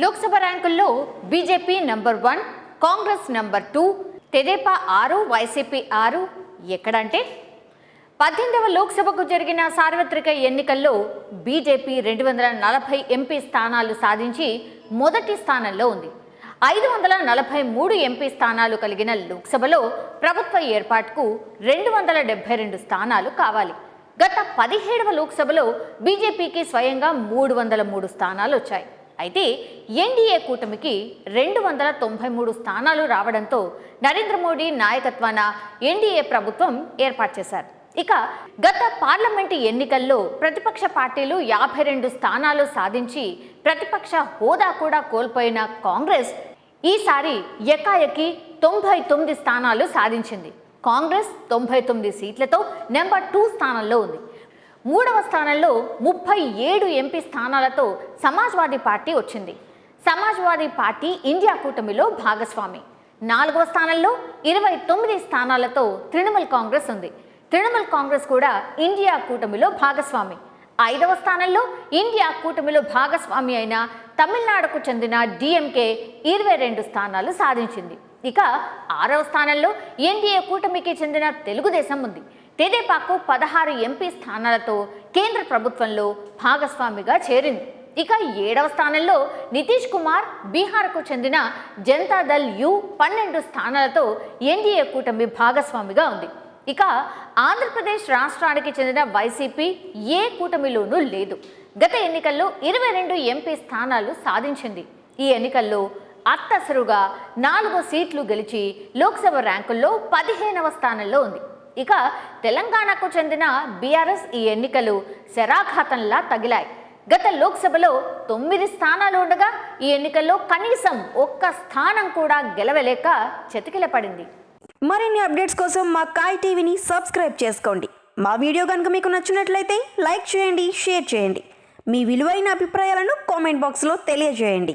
Lok Sabha ర్యాంకుల్లో BJP number one Congress number two Tedepa ఆరు YCP ఆరు. ఎక్కడంటే? పద్దెనిమిదవ లోక్సభకు జరిగిన సార్వత్రిక ఎన్నికల్లో బీజేపీ రెండు వందల నలభై ఎంపీ స్థానాలు సాధించి మొదటి స్థానంలో ఉంది. ఐదు వందల నలభై మూడు ఎంపీ స్థానాలు కలిగిన లోక్సభలో ప్రభుత్వ ఏర్పాటుకు రెండు వందల డెబ్బై రెండు స్థానాలు కావాలి. గత పదిహేడవ లోక్సభలో బీజేపీకి స్వయంగా మూడు వందల మూడు స్థానాలు వచ్చాయి. అయితే ఎన్డీఏ కూటమికి రెండు వందల తొంభై మూడు స్థానాలు రావడంతో నరేంద్ర మోడీ నాయకత్వాన ఎన్డీఏ ప్రభుత్వం ఏర్పాటు చేశారు. ఇక గత పార్లమెంటు ఎన్నికల్లో ప్రతిపక్ష పార్టీలు యాభై రెండు స్థానాలు సాధించి ప్రతిపక్ష హోదా కూడా కోల్పోయిన కాంగ్రెస్ ఈసారి ఎకాయకి తొంభై తొమ్మిది స్థానాలు సాధించింది. కాంగ్రెస్ తొంభై తొమ్మిది సీట్లతో నెంబర్ టూ స్థానంలో ఉంది. మూడవ స్థానంలో ముప్పై ఏడు ఎంపీ స్థానాలతో సమాజ్వాదీ పార్టీ వచ్చింది. సమాజ్వాదీ పార్టీ ఇండియా కూటమిలో భాగస్వామి. నాలుగవ స్థానంలో ఇరవై తొమ్మిది స్థానాలతో తృణమూల్ కాంగ్రెస్ ఉంది. తృణమూల్ కాంగ్రెస్ కూడా ఇండియా కూటమిలో భాగస్వామి. ఐదవ స్థానంలో ఇండియా కూటమిలో భాగస్వామి అయిన తమిళనాడుకు చెందిన డిఎంకే ఇరవై రెండు స్థానాలు సాధించింది. ఇక ఆరవ స్థానంలో ఎన్డీఏ కూటమికి చెందిన తెలుగుదేశం ఉంది. తెదేపాకు పదహారు ఎంపీ స్థానాలతో కేంద్ర ప్రభుత్వంలో భాగస్వామిగా చేరింది. ఇక ఏడవ స్థానంలో నితీష్ కుమార్ బీహార్కు చెందిన జనతాదళ్ యు పన్నెండు స్థానాలతో ఎన్డీఏ కూటమి భాగస్వామిగా ఉంది. ఇక ఆంధ్రప్రదేశ్ రాష్ట్రానికి చెందిన వైసీపీ ఏ కూటమిలోనూ లేదు. గత ఎన్నికల్లో ఇరవై రెండు ఎంపీ స్థానాలు సాధించింది. ఈ ఎన్నికల్లో అత్తసరుగా నాలుగు సీట్లు గెలిచి లోక్సభ ర్యాంకుల్లో పదిహేనవ స్థానంలో ఉంది. ఇక తెలంగాణకు చెందిన బీఆర్ఎస్ ఈ ఎన్నికలు శరాఘాతంలా తగిలాయి. గత లోక్సభలో తొమ్మిది స్థానాలు ఉండగా ఈ ఎన్నికల్లో కనీసం ఒక్క స్థానం కూడా గెలవలేక చతికిలపడింది మరిన్ని అప్డేట్స్ కోసం మా కాయ్ టీవీని సబ్స్క్రైబ్ చేసుకోండి. మా వీడియో కనుక మీకు నచ్చినట్లయితే లైక్ చేయండి షేర్ చేయండి. మీ విలువైన అభిప్రాయాలను కామెంట్ బాక్స్లో తెలియజేయండి.